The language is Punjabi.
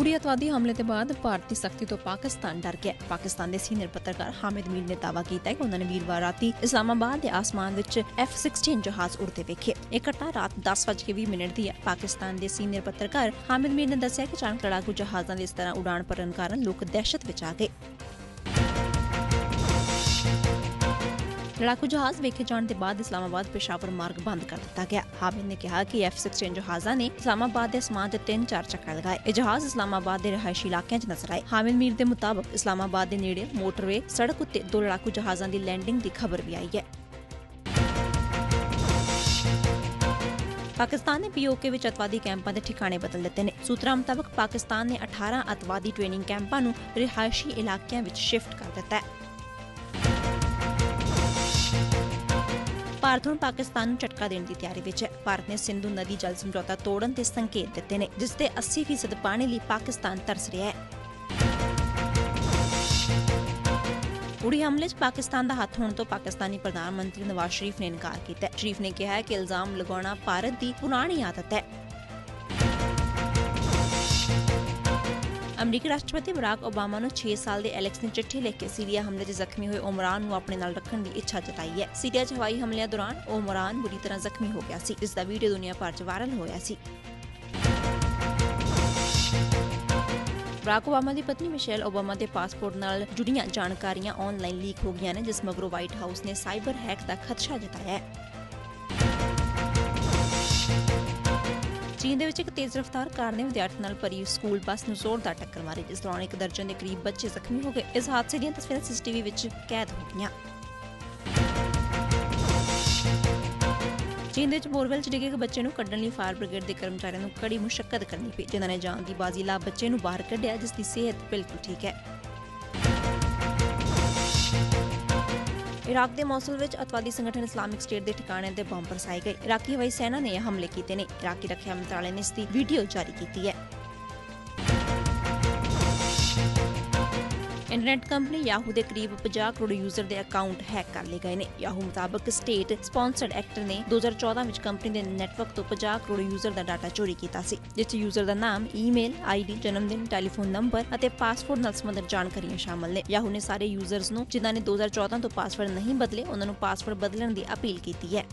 ਉੜੀ ਅਤਵਾਦੀ ਹਮਲੇ ਤੋਂ ਬਾਅਦ ਭਾਰਤੀ ਸਖਤੀ ਤੋਂ ਪਾਕਿਸਤਾਨ ਡਰ ਗਿਆ। ਪਾਕਿਸਤਾਨ ਦੇ ਸੀਨੀਅਰ ਪੱਤਰਕਾਰ ਹਾਮਿਦ ਮੀਰ ਨੇ ਦਾਅਵਾ ਕੀਤਾ ਕਿ ਉਹਨਾਂ ਨੇ ਵੀਰਵਾਰ ਰਾਤੀ ਇਸਲਾਮਾਬਾਦ ਦੇ ਆਸਮਾਨ ਵਿੱਚ F-16 ਜਹਾਜ਼ ਉੜਦੇ ਵੇਖੇ। ਇਹ ਘਟਨਾ ਰਾਤ 10:20 ਮਿੰਟ ਦੀ ਹੈ। ਪਾਕਿਸਤਾਨ ਦੇ ਸੀਨੀਅਰ ਪੱਤਰਕਾਰ ਹਾਮਿਦ ਮੀਰ ਨੇ ਦੱਸਿਆ ਕਿ ਅਚਾਨਕ ਲੜਾਕੂ ਜਹਾਜ਼ਾਂ ਦੇ ਇਸ ਤਰ੍ਹਾਂ ਉਡਾਣ ਭਰਨ ਕਾਰਨ ਲੋਕ ਦਹਿਸ਼ਤ ਵਿੱਚ ਆ ਗਏ। ਲੜਾਕੂ ਜਹਾਜ਼ ਵੇਖੇ ਜਾਣ ਦੇ ਬਾਅਦ ਇਸਲਾਮਾਬਾਦ ਪੇਸ਼ਾਵਰ ਮਾਰਗ ਬੰਦ ਕਰ ਦਿੱਤਾ ਗਿਆ। ਹਾਮਿਦ ਨੇ ਕਿਹਾ ਕਿ F-16 ਜਹਾਜ਼ਾਂ ਨੇ ਇਸਲਾਮਾਬਾਦ ਦੇ ਅਸਮਾਨ ਤੇ ਤਿੰਨ ਚਾਰ ਚੱਕਰ ਲਗਾਏ। ਇਹ ਜਹਾਜ਼ ਇਸਲਾਮਾਬਾਦ ਦੇ ਰਿਹਾਇਸ਼ੀ ਇਲਾਕਿਆਂ 'ਚ ਨਜ਼ਰ ਆਏ। ਹਾਮਿਦ ਮੀਰ ਦੇ ਮੁਤਾਬਕ ਇਸਲਾਮਾਬਾਦ ਦੇ ਨੇੜੇ ਮੋਟਰਵੇ, ਸੜਕ ਉੱਤੇ ਦੋ ਲੜਾਕੂ ਜਹਾਜ਼ਾਂ ਦੀ ਲੈਂਡਿੰਗ ਦੀ ਖਬਰ ਵੀ ਆਈ ਹੈ। ਪਾਕਿਸਤਾਨ ਨੇ ਪੀਓਕੇ ਵਿੱਚ ਅਤਵਾਦੀ ਕੈਂਪਾਂ ਦੇ ਠਿਕਾਣੇ ਬਦਲ ਦਿੱਤੇ ਨੇ। ਸੂਤਰਾਂ ਮੁਤਾਬਕ ਪਾਕਿਸਤਾਨ ਨੇ 18 ਅਤਵਾਦੀ ਟ੍ਰੇਨਿੰਗ ਕੈਂਪਾਂ ਨੂੰ ਰਿਹਾਇਸ਼ੀ ਇਲਾਕਿਆਂ ਵਿੱਚ ਸ਼ਿਫਟ ਕਰ ਦਿੱਤਾ ਹੈ। ਭਾਰਤ ਹੁਣ ਪਾਕਿਸਤਾਨ ਨੂੰ ਝਟਕਾ ਦੇਣ ਦੀ ਤਿਆਰੀ ਵਿੱਚ ਹੈ। ਭਾਰਤ ਨੇ ਸਿੰਧੂ ਨਦੀ ਜਲ ਸਮਝੌਤਾ ਤੋੜਨ ਦੇ ਸੰਕੇਤ ਦਿੱਤੇ ਨੇ, ਜਿਸ ਤੇ 80% ਪਾਣੀ ਲਈ ਪਾਕਿਸਤਾਨ ਤਰਸ ਰਿਹਾ ਹੈ। ਉੜੀ ਹਮਲੇ 'ਚ ਪਾਕਿਸਤਾਨ ਦਾ ਹੱਥ ਹੋਣ ਤੋਂ ਪਾਕਿਸਤਾਨੀ ਪ੍ਰਧਾਨ ਮੰਤਰੀ ਨਵਾਜ਼ ਸ਼ਰੀਫ ਨੇ ਇਨਕਾਰ ਕੀਤਾ ਹੈ। ਸ਼ਰੀਫ ਨੇ ਕਿਹਾ ਹੈ ਕਿ ਇਲਜ਼ਾਮ ਲਗਾਉਣਾ ਭਾਰਤ ਦੀ ਪੁਰਾਣੀ ਆਦਤ ਹੈ। ਅਮਰੀਕੀ ਰਾਸ਼ਟਰਪਤੀ ਬਰਾਕ ਓਬਾਮਾ ਨੂੰ 6 ਸਾਲ ਦੇ ਐਲੈਕਸ ਨੇ ਚਿੱਠੀ ਲਿਖ ਕੇ ਸੀਰੀਆ ਹਮਲੇ 'ਚ ਜ਼ਖਮੀ ਹੋਏ ਉਮਰਾਨ ਨੂੰ ਆਪਣੇ ਨਾਲ ਰੱਖਣ ਦੀ ਇੱਛਾ ਜਤਾਈ ਹੈ। ਸੀਰੀਆ 'ਚ ਹਵਾਈ ਹਮਲਿਆਂ ਦੌਰਾਨ ਉਮਰਾਨ ਬੁਰੀ ਤਰ੍ਹਾਂ ਜ਼ਖਮੀ ਹੋ ਗਿਆ ਸੀ। ਜਿਸ ਦਾ ਵੀਡੀਓ ਦੁਨੀਆ ਭਰ 'ਚ ਵਾਇਰਲ ਹੋਇਆ ਸੀ। ਬਰਾਕ ਓਬਾਮਾ ਦੀ ਪਤਨੀ ਮਿਸ਼ੇਲ ਓਬਾਮਾ ਦੇ ਪਾਸਪੋਰਟ ਨਾਲ ਜੁੜੀਆਂ ਜਾਣਕਾਰੀਆਂ ਆਨਲਾਈਨ ਲੀਕ ਹੋ ਗਈਆਂ ਨੇ, ਜਿਸ ਮਗਰੋਂ ਵਾਈਟ ਹਾਊਸ ਨੇ ਸਾਈਬਰ ਹੈਕ ਦਾ ਖਦਸ਼ਾ ਜਤਾਇਆ ਹੈ। ਚੀਨ ਦੇ ਵਿੱਚ ਇੱਕ ਤੇਜ਼ ਰਫ਼ਤਾਰ ਕਾਰ ਨੇ ਵਿਦਿਆਰਥੀ ਨਾਲ ਭਰੀ ਸਕੂਲ ਬੱਸ ਨੂੰ ਜ਼ੋਰਦਾਰ ਟੱਕਰ ਮਾਰੀ, ਜਿਸ ਦੌਰਾਨ ਇੱਕ ਦਰਜਨ ਦੇ ਕਰੀਬ ਬੱਚੇ ਜ਼ਖਮੀ ਹੋ ਗਏ। ਇਸ ਹਾਦਸੇ ਦੀਆਂ ਤਸਵੀਰਾਂ ਸੀਸੀਟੀਵੀ ਵਿੱਚ ਕੈਦ ਹੋ ਗਈਆਂ। ਚੀਨ ਦੇ ਵਿੱਚ ਬੋਰਵੈਲ 'ਚ ਡਿੱਗੇ ਇੱਕ ਬੱਚੇ ਨੂੰ ਕੱਢਣ ਲਈ ਫਾਇਰ ਬ੍ਰਿਗੇਡ ਦੇ ਕਰਮਚਾਰੀਆਂ ਨੂੰ ਕੜੀ ਮੁਸ਼ਕਲ ਕਰਨੀ ਪਈ, ਜਿਨ੍ਹਾਂ ਨੇ ਜਾਨ ਦੀ ਬਾਜ਼ੀ ਲਾ ਬੱਚੇ ਨੂੰ ਬਾਹਰ ਕੱਢਿਆ, ਜਿਸ ਦੀ ਸਿਹਤ ਬਿਲਕੁਲ ਠੀਕ ਹੈ। ਇਰਾਕ ਦੇ ਮੌਸੂਲ ਵਿੱਚ ਅਤਵਾਦੀ ਸੰਗਠਨ ਇਸਲਾਮਿਕ ਸਟੇਟ ਦੇ ਠਿਕਾਣਿਆਂ ਤੇ ਬੰਬ ਬਰਸਾਏ ਗਏ। ਇਰਾਕੀ ਹਵਾਈ ਸੈਨਾ ਨੇ ਇਹ ਹਮਲੇ ਕੀਤੇ ਨੇ। ਇਰਾਕੀ ਰੱਖਿਆ ਮੰਤਰਾਲੇ ਨੇ ਇਸ ਦੀ ਵੀਡੀਓ ਜਾਰੀ ਕੀਤੀ ਹੈ। ਇੰਟਰਨੈਟ ਕੰਪਨੀ ਯਾਹੂ ਦੇ ਕਰੀਬ 50 ਕਰੋੜ ਯੂਜ਼ਰ ਦੇ ਅਕਾਊਂਟ ਹੈਕ ਕਰ ਲਏ ਗਏ ਨੇ। ਯਾਹੂ ਮੁਤਾਬਕ ਸਟੇਟ ਸਪਾਂਸਰਡ ਐਕਟਰ ਨੇ 2014 ਵਿੱਚ ਕੰਪਨੀ ਦੇ ਨੈਟਵਰਕ ਤੋਂ 50 ਕਰੋੜ ਯੂਜ਼ਰ ਦਾ ਡਾਟਾ ਚੋਰੀ ਕੀਤਾ ਸੀ ਜਿਸ 'ਚ ਯੂਜ਼ਰ ਦਾ ਨਾਮ, ਈਮੇਲ, ਆਈਡੀ, ਜਨਮਦਿਨ, ਟੈਲੀਫੋਨ ਨੰਬਰ ਅਤੇ ਪਾਸਵਰਡ ਨਾਲ ਸੰਬੰਧਿਤ ਜਾਣਕਾਰੀਆਂ ਸ਼ਾਮਲ ਨੇ। ਯਾਹੂ ਨੇ ਸਾਰੇ ਯੂਜ਼ਰਸ ਨੂੰ ਜਿਨ੍ਹਾਂ ਨੇ 2014 ਤੋਂ ਪਾਸਵਰਡ ਨਹੀਂ ਬਦਲੇ ਉਹਨਾਂ ਨੂੰ ਪਾਸਵਰਡ ਬਦਲਣ ਦੀ ਅਪੀਲ ਕੀਤੀ ਹੈ।